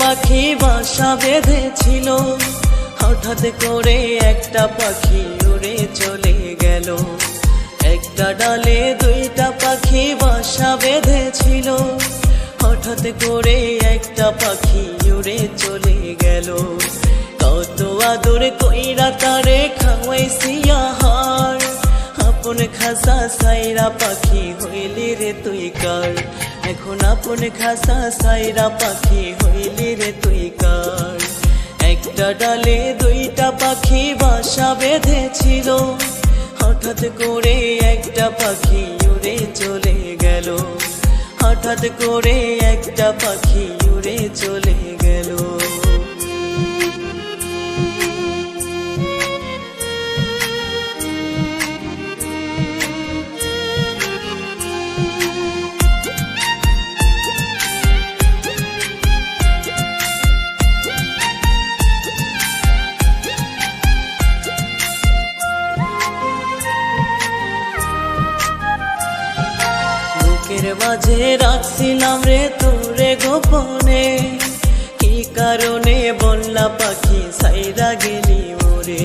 পাখি বাসা বেঁধেছিল। হঠাৎ করে একটা পাখি উড়ে চলে গেল। একটা ডালে দুইটা পাখি বাসা বেঁধেছিল। হঠাৎ করে একটা পাখি উড়ে চলে গেল। কত আদর কইরা তারে খাওয়াইছি আহার। আপন খাসা সাইরা পাখি হইলি রে তুই কার? এখন আপন খাসা সাইরা পাখি হইলি রে তুই কার? একটা ডালে দুইটা পাখি বাসা বেঁধেছিল। হঠাৎ করে একটা পাখি উড়ে চলে গেল। হঠাৎ করে একটা পাখি উড়ে চলে গেল। মাঝে রাখছিলাম রে তোরে গোপনে। কি কারণে বললা পাখি সাইরা গেলি ওরে?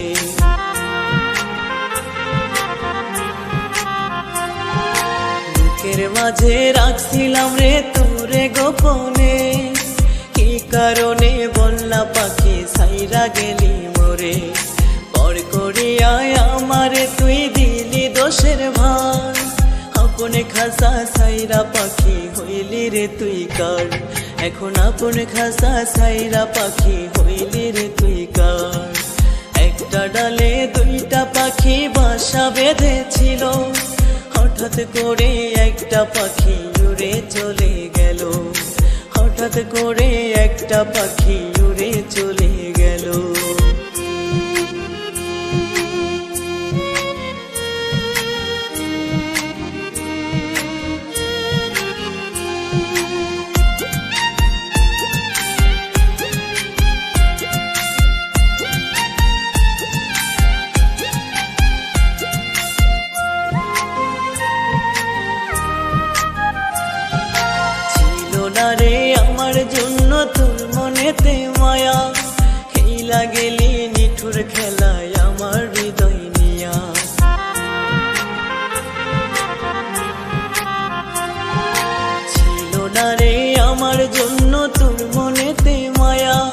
বুকের মাঝে রাখছিলাম রে তোরে গোপনে। কি কারণে বললা পাখি সাইরা গেলি মোরে পর করিয়ায় আমারে তুই দিলি দোষের আপন খাসা সাইরা পাখি হইলি রে তুই কার? এখন আপন খাসা সাইরা পাখি হইলি রে তুই কার? একটা ডালে দুইটা পাখি বাসা বেঁধেছিল। হঠাৎ করে একটা পাখি উড়ে চলে গেল। হঠাৎ করে একটা পাখি জন্য তোর মনেতে মায়া। খেলা গেলি নিঠুর খেলায় আমার হৃদয় নিয়া। রে আমার জন্য তোর মনেতে মায়া।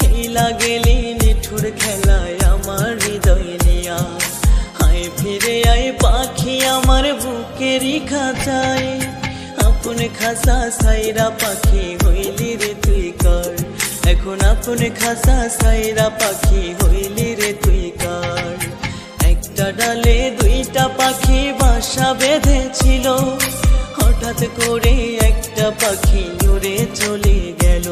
খেলা গেলি নিঠুর খেলায় আমার হৃদয় নিয়া। হায় ফিরে আয় পাখি আমার বুকেরই খাঁচায়। আপন খাসা সাইরা পাখি হইলি রে তুই কার। এখন আপন খাসা সাইরা পাখি হইলি রে তুই কার। একটা ডালে দুইটা পাখি বাসা বেঁধেছিল। হঠাৎ করে একটা পাখি উড়ে চলে গেল।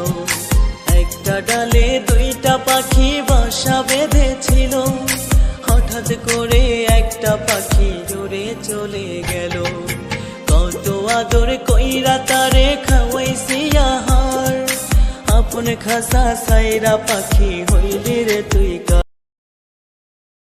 একটা ডালে দুইটা পাখি বাসা বেঁধেছিল। হঠাৎ করে একটা পাখি উড়ে চলে গেল। কত আদর কইরা তারে খাওয়াইছি আহার আপন খাসা সাইরা পাখি হইলি রে তুই